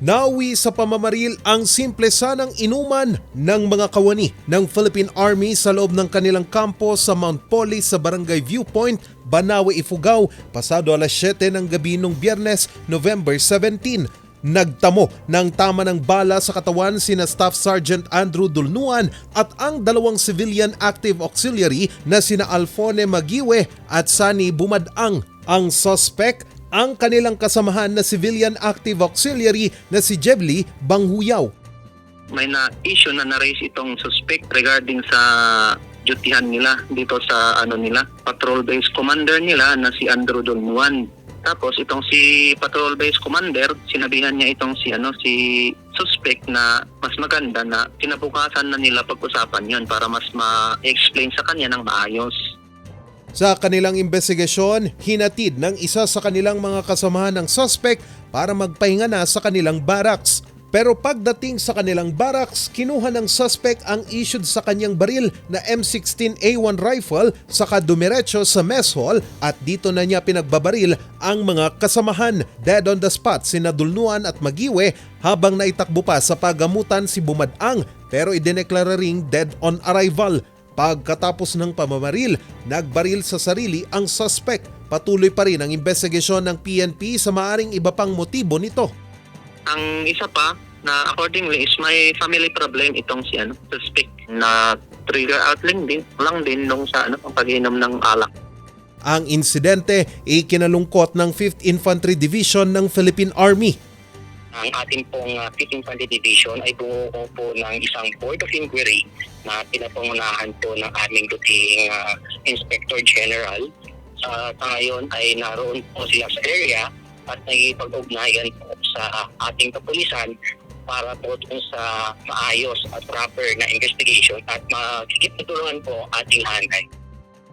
Nauwi sa pamamaril ang simple sanang inuman ng mga kawani ng Philippine Army sa loob ng kanilang kampo sa Mount Poly sa Barangay Viewpoint, Banawe, Ifugao, pasado alas 7 ng gabi nung biyernes, November 17. Nagtamo ng tama ng bala sa katawan sina Staff Sergeant Andrew Dulnuan at ang dalawang civilian active auxiliary na sina Alfone Magiwe at Sani Bumadang. Ang suspect ang kanilang kasamahan na civilian active auxiliary na si Jebli Banghuyaw. may na-issue na na-raise itong suspect regarding sa dutyhan nila dito sa ano nila patrol base commander nila na si Andrew Dolmuan. Tapos itong si patrol base commander, sinabihan niya itong si ano si suspect na mas maganda na kinabukasan na nila pag-usapan 'yon para mas ma-explain sa kanya ng maayos. Sa kanilang investigasyon, hinatid ng isa sa kanilang mga kasamahan ng suspect para magpahinga na sa kanilang barracks. Pero pagdating sa kanilang barracks, kinuha ng suspect ang issued sa kanyang baril na M16A1 rifle saka dumiretso sa mess hall at dito na niya pinagbabaril ang mga kasamahan. Dead on the spot si Nadulnuan at Magiwe habang naitakbo pa sa pagamutan si Bumadang pero idineklara ring dead on arrival. Pagkatapos ng pamamaril, nagbaril sa sarili ang suspect. Patuloy pa rin ang investigasyon ng PNP sa maaring iba pang motibo nito. Ang isa pa na accordingly is may family problem itong si ano suspect na trigger out lang din lang din nung sa ano pag-inom ng alak. Ang insidente ay kinalungkot ng 5th Infantry Division ng Philippine Army. Ang ating pong uh, 5th Infantry Division ay bumuo po ng isang Board of Inquiry na pinapangunahan po ng aming duting uh, Inspector General. Sa sa ngayon ay naroon po sila sa area at nagipag-ugnayan po sa ating kapulisan para po dun sa maayos at proper na investigation at tulungan po ating hanay.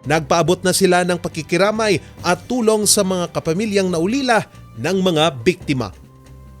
Nagpaabot na sila ng pakikiramay at tulong sa mga kapamilyang naulila ng mga biktima.